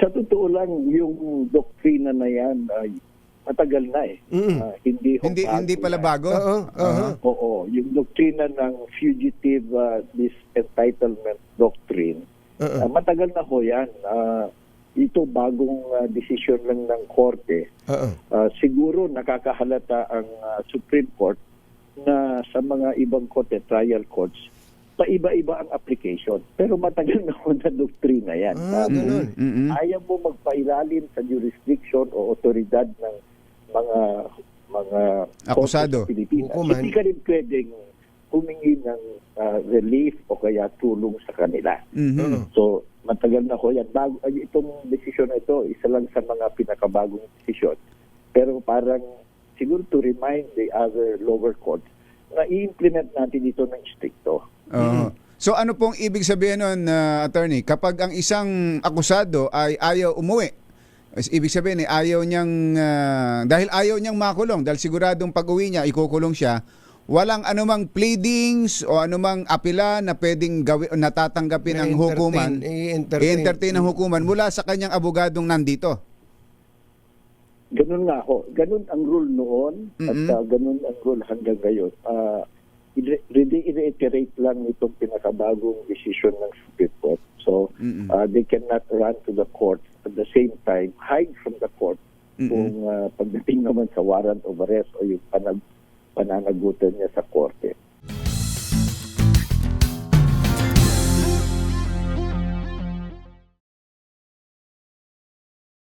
Sa totoo lang, yung doktrina na yan ay matagal na eh. Mm. Ah, hindi ho Hindi bago hindi pala yan. bago. Oo, oo. Oo, yung doktrina ng fugitive uh, disentitlement doctrine, Oo. ah, matagal na ho yan. Ah, ito bagong ah, desisyon lang ng korte. Oo. Ah, siguro nakakahalata ang ah, Supreme Court na sa mga ibang korte, trial courts, paiba-iba ang application. Pero matagal na ho na doktrina yan. Ah, ganun. Mm-mm. ayaw mo magpailalim sa jurisdiction o otoridad ng mga mga Akusado. Pilipinas. Hukuman. Hindi ka rin pwedeng humingi ng ah, relief o kaya tulong sa kanila. Mhm. Oo. So, matagal na ho yan. Bago, ay, itong desisyon na ito, isa lang sa mga pinakabagong desisyon. Pero parang, siguro to remind the other lower courts na i-implement natin ito ng stricto. Oo. So ano pong ibig sabihin nun, uh, attorney? Kapag ang isang akusado ay ayaw umuwi, ibig sabihin eh, ayaw niyang, ah, dahil ayaw niyang makulong, dahil siguradong pag-uwi niya, ikukulong siya, walang anumang pleadings o anumang apela na pwedeng gawin, natatanggapin ng hukuman, I-entertain. i-entertain ng hukuman mula sa kanyang abogadong nandito. Ganun nga ho. Ganun ang rule noon at Mhm. ah, ganun ang rule hanggang ngayon. Uh, reiterate lang itong pinakabagong decision ng Supreme Court. So, Mm-mm. uh, they cannot run to the court at the same time, hide from the court Mm-mm. kung uh, pagdating naman sa warrant of arrest o yung panag pananagutan niya sa korte.